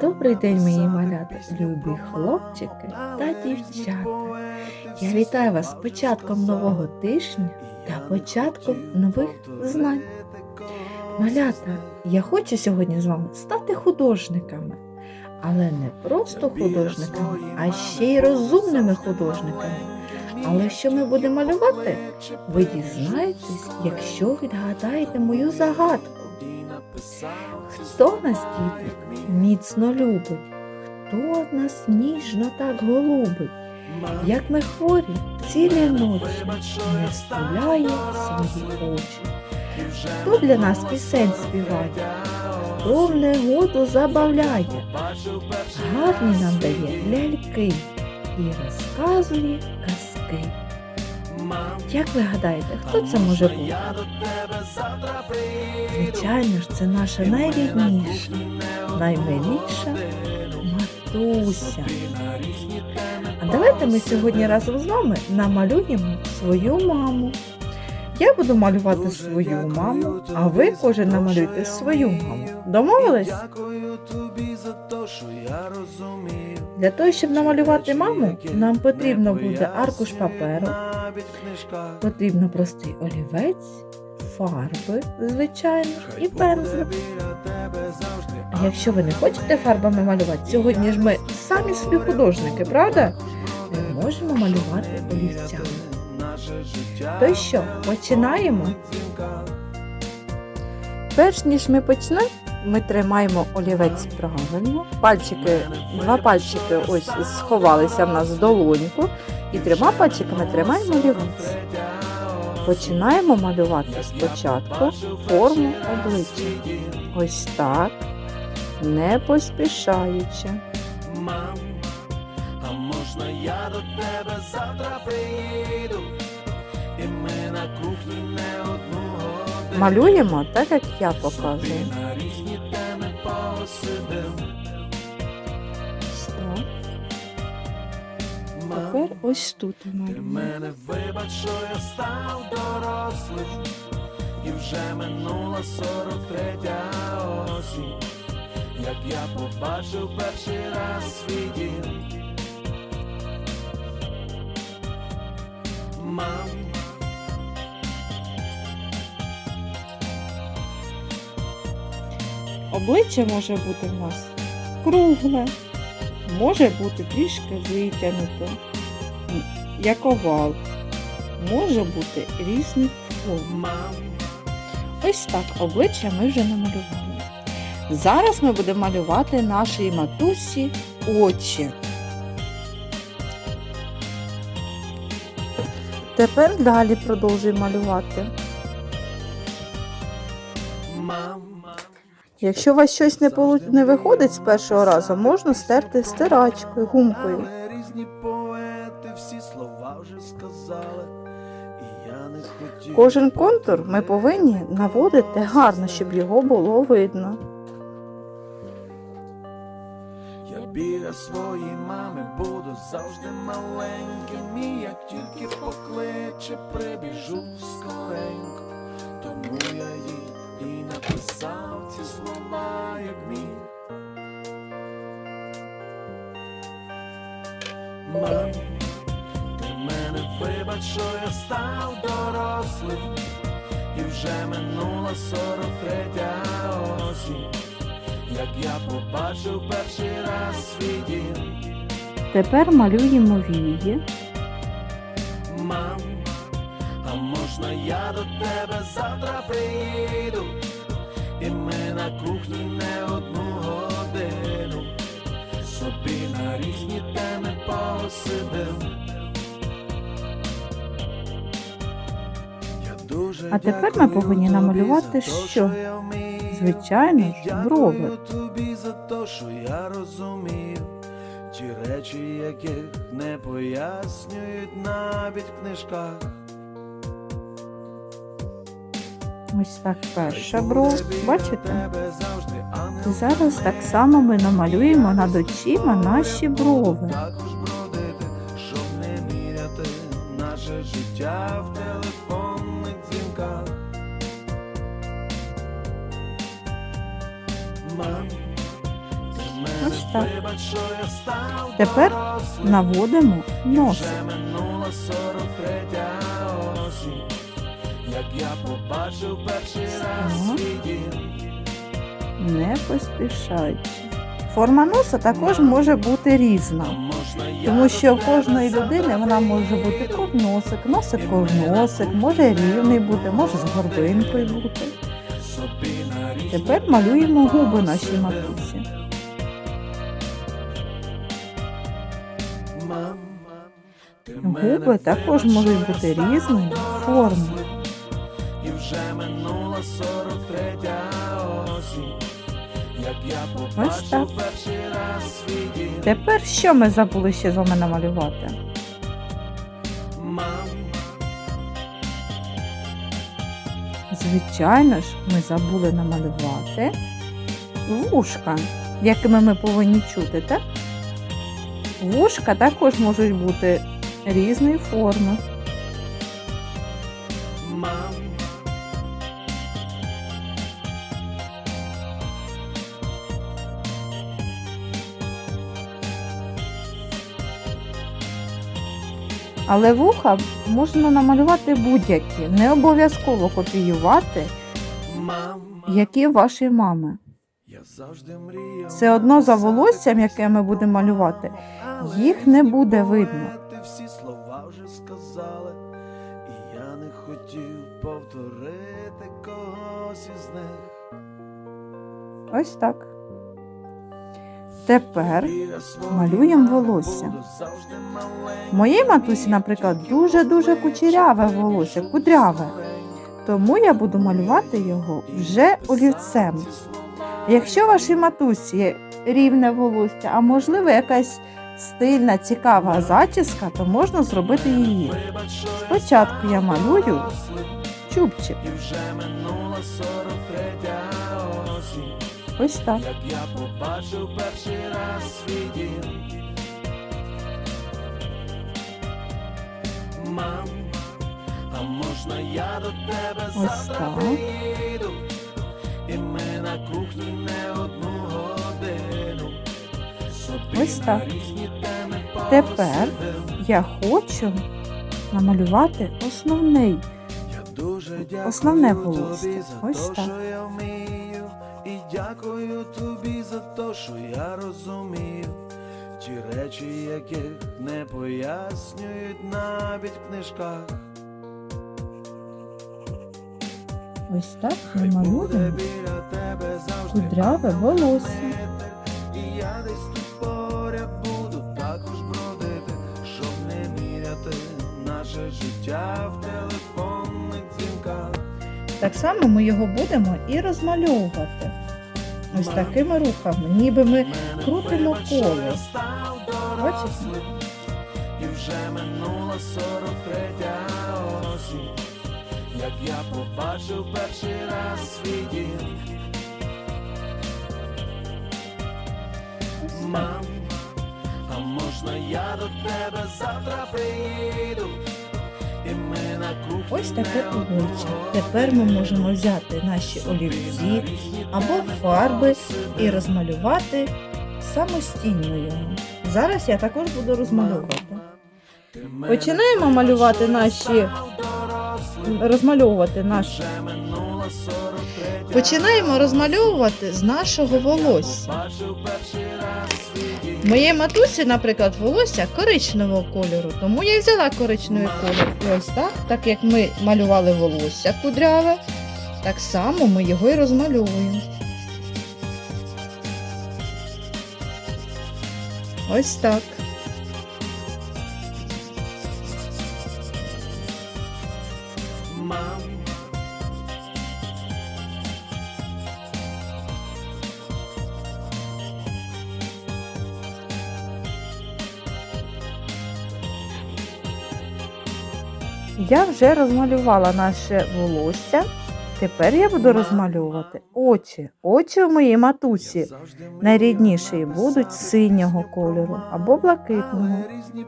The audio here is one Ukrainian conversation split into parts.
Добрий день, мої малята, любі хлопчики та дівчата. Я вітаю вас з початком нового тижня та початком нових знань. Малята, я хочу сьогодні з вами стати художниками, але не просто художниками, а ще й розумними художниками. Але що ми будемо малювати, ви дізнаєтесь, якщо відгадаєте мою загадку. Хто нас, діти, міцно любить? Хто нас ніжно так голубить? Як ми хворі цілі ночі не стуляє свої очі. Хто для нас пісень співає? Хто в негоду забавляє? Гарні нам дає ляльки і розказує казки. Як ви гадаєте, хто це може бути? Звичайно ж, це наша найрідніша, наймиліша матуся. А давайте ми сьогодні разом з вами намалюємо свою маму. Я буду малювати свою маму, а ви кожен намалюйте свою маму. Домовились? Для того, щоб намалювати маму, нам потрібно буде аркуш паперу, потрібно простий олівець, фарби, звичайно, і пензлик. А якщо ви не хочете фарбами малювати, сьогодні ж ми самі собі художники, правда? Ми можемо малювати олівцями. То що, починаємо? Перш ніж ми почнемо, ми тримаємо олівець правильно. Пальчики, два пальчики ось сховалися в нас в долоньку. І трьома пальчиками тримаємо олівець. Починаємо малювати спочатку форму обличчя. Ось так, не поспішаючи. Мам, а можна я до тебе завтра приїду? Малюємо так, як я показую. Тепер ось тут мене вибач, що я став дорослим, і вже минула 43 осінь, як я побачив перший раз свій дім. Мам, Обличчя може бути в нас кругле, може бути трішки витягнуте, як овал, може бути різних форм. Ось так обличчя ми вже намалювали. Зараз ми будемо малювати нашій матусі очі. Тепер далі продовжуємо малювати. Якщо у вас щось не, полу- не виходить з першого разу, можна стерти стирачкою, гумкою. Але різні поети всі слова вже сказали, і я не хотів. Кожен контур ми повинні наводити гарно, щоб його було видно. Я біля своєї мами буду завжди маленьким, і як тільки покличе, прибіжу скоренько. Тому я їй і написав ці слова, як міг. Мам, ти мене вибач, що я став дорослим, і вже минула 43 осінь. Як я побачив перший раз свій дім, Тепер малюємо вії. мам, а можна я до тебе завтра приїду, і ми на кухні не одну годину, собі на різні теми посидим. А тепер ми повинні намалювати що? Звичайно ж, брови. тобі за те, що я розумію ті речі, яких не пояснюють навіть в книжках. Ось так перша біля Бачите? І зараз так само ми намалюємо над очима наші брови. Наше життя в телефонних дзвінках. Ось так. Тепер наводимо носик. Як я побачив перший раз свій дім. Не поспішаючи. Форма носа також може бути різна. Тому що в кожної людини вона може бути ковносик, носик ковносик, може рівний бути, може з горбинкою бути. Тепер малюємо губи нашій матусі. Губи також можуть бути різної форми. 43 осінь, як я побачив перший раз свій дім. Тепер що ми забули ще з вами намалювати? Звичайно ж, ми забули намалювати вушка, якими ми повинні чути, так? Вушка також можуть бути різної форми. Але вуха можна намалювати будь-які, не обов'язково копіювати, які ваші мами. Все одно за волоссям, яке ми будемо малювати, їх не буде видно. Всі слова вже сказали, і я не хотів повторити когось із них. Ось так. Тепер малюємо волосся. моїй матусі, наприклад, дуже-дуже кучеряве волосся, кудряве. Тому я буду малювати його вже олівцем. Якщо вашій матусі рівне волосся, а можливо якась стильна, цікава зачіска, то можна зробити її. Спочатку я малюю чубчик. Ось так. як я побачив перший раз свій дім. Мам, а можна я до тебе Ось завтра так. І ми на кухні не одну годину. Собі Ось на так. різні теми Тепер посидим. я хочу намалювати основний. Я дуже дякую Основне тобі волосся. за Ось те, так. що я вмію, і дякую тобі за те, що я розумію. Ті речі, яких не пояснюють навіть в книжках. Ось так ми малюємо біля тебе завжди кудряве волосся. І я десь тут поряд буду також бродити, щоб не міряти наше життя в телефонних дзвінках. Так само ми його будемо і розмальовувати. Ось такими рухами, ніби ми крутимо коло. Бачите? І вже минула 43 осінь, як я побачив перший раз свій дім. Мам, а можна я до тебе завтра приїду? Ось таке обличчя. Тепер ми можемо взяти наші олівці або фарби і розмалювати самостійно його. Зараз я також буду розмальовувати. Починаємо малювати наші розмальовувати наш. Починаємо розмальовувати з нашого волосся. Моєї матусі, наприклад, волосся коричневого кольору, тому я взяла коричневий кольор. Ось так, так як ми малювали волосся кудряве, так само ми його і розмальовуємо. Ось так. Я вже розмалювала наше волосся. Тепер я буду розмальовувати очі. Очі у моїй матусі найрідніші будуть синього кольору або блакитного. Але різні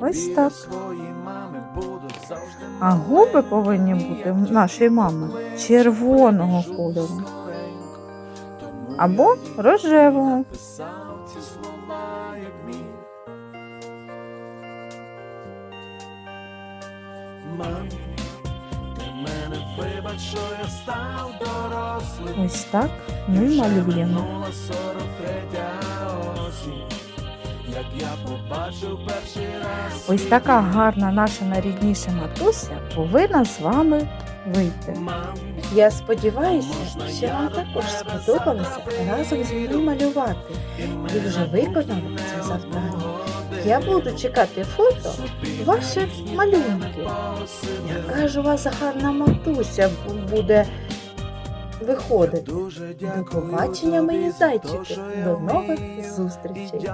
Ось так. А губи повинні бути в нашої мами червоного кольору або рожевого. Ось так ми малюємо. Минула 43 осінь, як я побачив перший раз. Ось така гарна наша найрідніша матуся повинна з вами вийти. Я сподіваюся, що вам також сподобалося разом з мною малювати. і вже виконали це завдання. Я буду чекати фото ваших малюнків. Яка ж у вас гарна матуся буде виходити. До побачення, мої зайчики. До нових зустрічей.